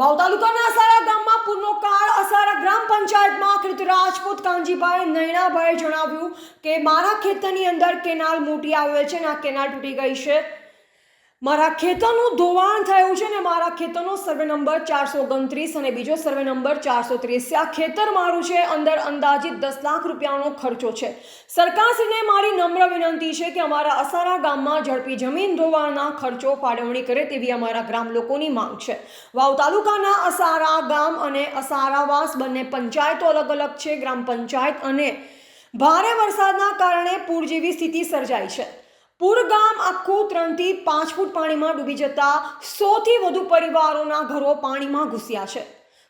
વાવ તાલુકાના અસારા ગામમાં પૂરનો કાળ અસારા ગ્રામ પંચાયતમાં કૃત રાજપૂત કાંજીભાઈ નૈણાભાઈએ જણાવ્યું કે, મારા ખેતરની અંદર કેનાલ મોટી આવેલ છે અને આ કેનાલ તૂટી ગઈ છે. મારા ખેતરનું ધોવાણ થયું છે ને મારા ખેતરનો સર્વે નંબર ચારસો ઓગણત્રીસ અને બીજો સર્વે નંબર ચારસો ત્રીસ. આ ખેતર મારું છે, અંદર અંદાજિત દસ લાખ રૂપિયાનો ખર્ચો છે. સરકારશ્રીને મારી નમ્ર વિનંતી છે કે અમારા અસારા ગામમાં ઝડપી જમીન ધોવાણના ખર્ચો ફાળવણી કરે તેવી અમારા ગ્રામ લોકોની માંગ છે. વાવ તાલુકાના અસારા ગામ અને અસારાવાસ બંને પંચાયતો અલગ અલગ છે, ગ્રામ પંચાયત અને ભારે વરસાદના કારણે પૂર જેવી સ્થિતિ સર્જાઈ છે. પૂર ગામ આખું ત્રણથી પાંચ ફૂટ પાણીમાં ડૂબી જતા સોથી વધુ પરિવારોના ઘરો પાણીમાં ઘૂસ્યા છે.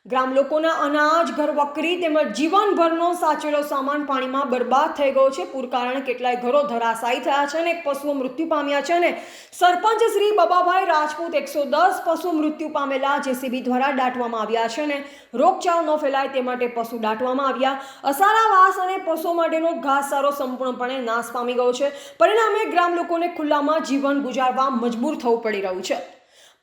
ગ્રામ લોકોના અનાજ, ઘર વકરી તેમજ જીવનભરનો સાચેલો સામાન પાણીમાં બરબાદ થઈ ગયો છે. પૂર કારણે કેટલાય ઘરો ધરાશાયી થયા છે અને એક પશુઓ મૃત્યુ પામ્યા છે અને સરપંચ શ્રી બબાભાઈ રાજપૂત એકસો દસ પશુ મૃત્યુ પામેલા જેસીબી દ્વારા દાટવામાં આવ્યા છે અને રોગચાળો ન ફેલાય તે માટે પશુ દાટવામાં આવ્યા. અસારાવાસ અને પશુઓ માટેનો ઘાસચારો સંપૂર્ણપણે નાશ પામી ગયો છે. પરિણામે ગ્રામ લોકોને ખુલ્લામાં જીવન ગુજારવા મજબૂર થવું પડી રહ્યું છે.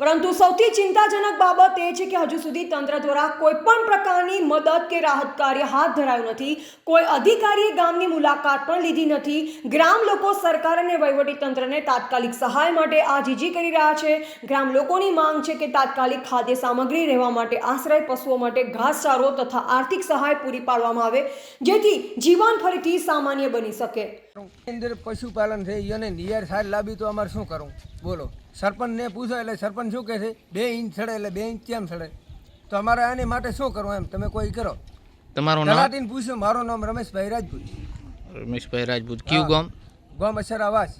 પરંતુ સૌથી ચિંતાજનક બાબત એ છે કે હજુ સુધી તંત્ર દ્વારા કોઈ પણ પ્રકારની મદદ કે રાહત કાર્ય હાથ ધરાયું નથી. કોઈ અધિકારીએ ગામની મુલાકાત પણ લીધી નથી. ગ્રામ લોકો સરકાર અને વહીવટીતંત્રને તાત્કાલિક સહાય માટે આજીજી કરી રહ્યા છે. ગ્રામ લોકોની માંગ છે કે તાત્કાલિક ખાદ્ય સામગ્રી રહેવા માટે આશ્રય પશુઓ માટે ઘાસચારો તથા આર્થિક સહાય પૂરી પાડવામાં આવે, જેથી જીવન ફરીથી સામાન્ય બની શકે. અંદર પશુપાલન છે એને નિયર સાર લાવી તો અમારે શું કરવું? બોલો. સરપંચને પૂછો એટલે સરપંચ શું કહે છે? બે ઇંચ ચડે એટલે બે ઇંચ કેમ ચડે? તો અમારે આની માટે શું કરવું એમ? તમે કોઈ કરો. તમારું નામ? તલાટીને પૂછ્યું મારું નામ રમેશભાઈ રાજપૂત રમેશભાઈ રાજપૂત કયું ગામ? ગામ અસર આવાસ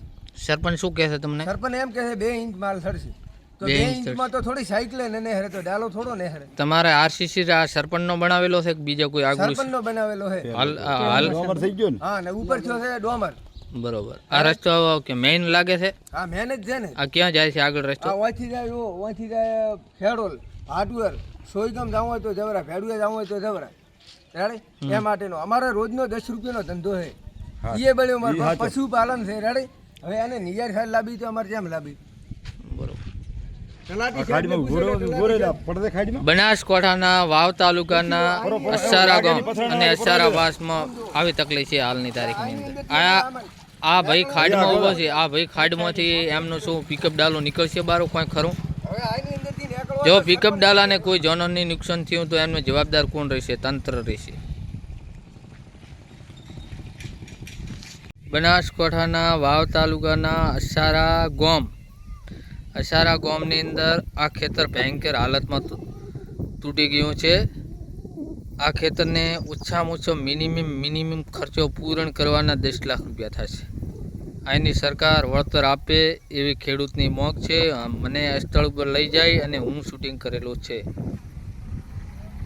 સરપંચ શું કહે છે તમને? સરપંચ એમ કહે છે બે ઇંચ માલ ચડશે તો બે બે ઇંચ ઇંચમાં તો થોડી સાયકલે ને નેહરે તો ડાલો થોડો નેહરે. તમારે આરસીસી આ સરપંચનો બનાવેલો છે કે બીજા કોઈ આગળ સરપંચનો બનાવેલો છે. હાલ હાલ. હા ને ઉપર થયો છે ડોમર. બરોબર. આ રસ્તો કે મેઇન લાગે છે? હા મહેનત છે ને. આ ક્યાં જાય છે આગળ રસ્તો? આ ઓથી જાય ઓ ઓથી જાય ખેડોલ હાટુર સોયગામ જવું હોય તો જવરાય ભેડુએ જવું હોય તો જવરાય. રેડી? એ માટેનો. અમારે રોજનો દસ રૂપિયાનો ધંધો છે. એ બળ્યો મારે પશુપાલન છે રેડી? હવે આને નિયાર સાહેબ લાવી તો અમારે જેમ લાવી બનાસકાંઠાના વાવ તાલુકાના અસારા ગામ અને અસારા વાસમાં આવી તકલીફ છે હાલની તારીખની અંદર. આ આ ભાઈ ખાડમાં ઊભો છે આ ભાઈ ખાડમાંથી એમનું શું પિકઅપ ડાલો નીકળશે બારો કોઈ ખરું હવે આની અંદરથી નીકળવા જો પિકઅપ ડાલાને કોઈ જનોની નુકસાન થયું તો એમને જવાબદાર કોણ રહેશે? તંત્ર રહેશે. બનાસકાંઠાના વાવ તાલુકાના અસારા ગોમ. અસારા ગોમની અંદર આ ખેતર ભયંકર હાલતમાં તૂટી ગયું છે. આ ખેતરને ઓછામાં ઓછો મિનિમમ મિનિમમ ખર્ચો પૂરણ કરવાના દસ લાખ રૂપિયા થશે. અહીંની સરકાર વળતર આપે એવી ખેડૂતની મોગ છે. મને આ સ્થળ ઉપર લઈ જાય અને હું શૂટિંગ કરેલું છે.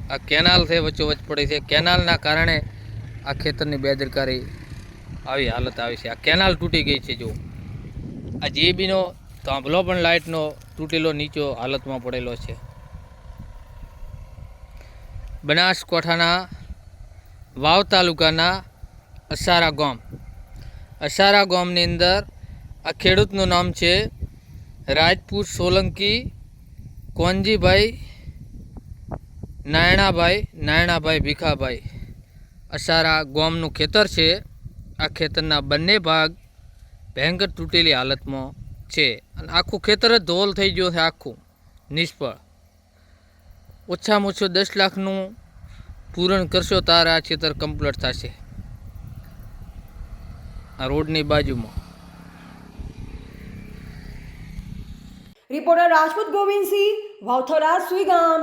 આ કેનાલ છે, વચ્ચોવચ પડી છે. કેનાલના કારણે આ ખેતરની બેદરકારી આવી હાલત આવી છે. આ કેનાલ તૂટી ગઈ છે, જો. આ જેબીનો થાંભલો પણ લાઇટનો તૂટેલો નીચો હાલતમાં પડેલો છે. બનાસકાંઠાના વાવ તાલુકાના અસારા ગામ અસારા ગામની અંદર આ ખેડૂતનું નામ છે રાજપૂત સોલંકી, કોનજીભાઈ, નાયણાભાઈ નાયણાભાઈ ભીખાભાઈ. અસારા ગામનું ખેતર છે. આ ખેતરના બંને ભાગ ભયંકર તૂટેલી હાલતમાં છે અને આખું ખેતર જ ધોલ થઈ ગયું છે આખું, નિષ્ફળ. ઓછામાં ઓછું દસ લાખનું પૂરણ કરશો તારા આ ખેતર કમ્પ્લીટ થશે. આ રોડની બાજુમાં. રિપોર્ટર રાજપૂત ગોવિંદસિંહ વાવથરા સુઈગામ.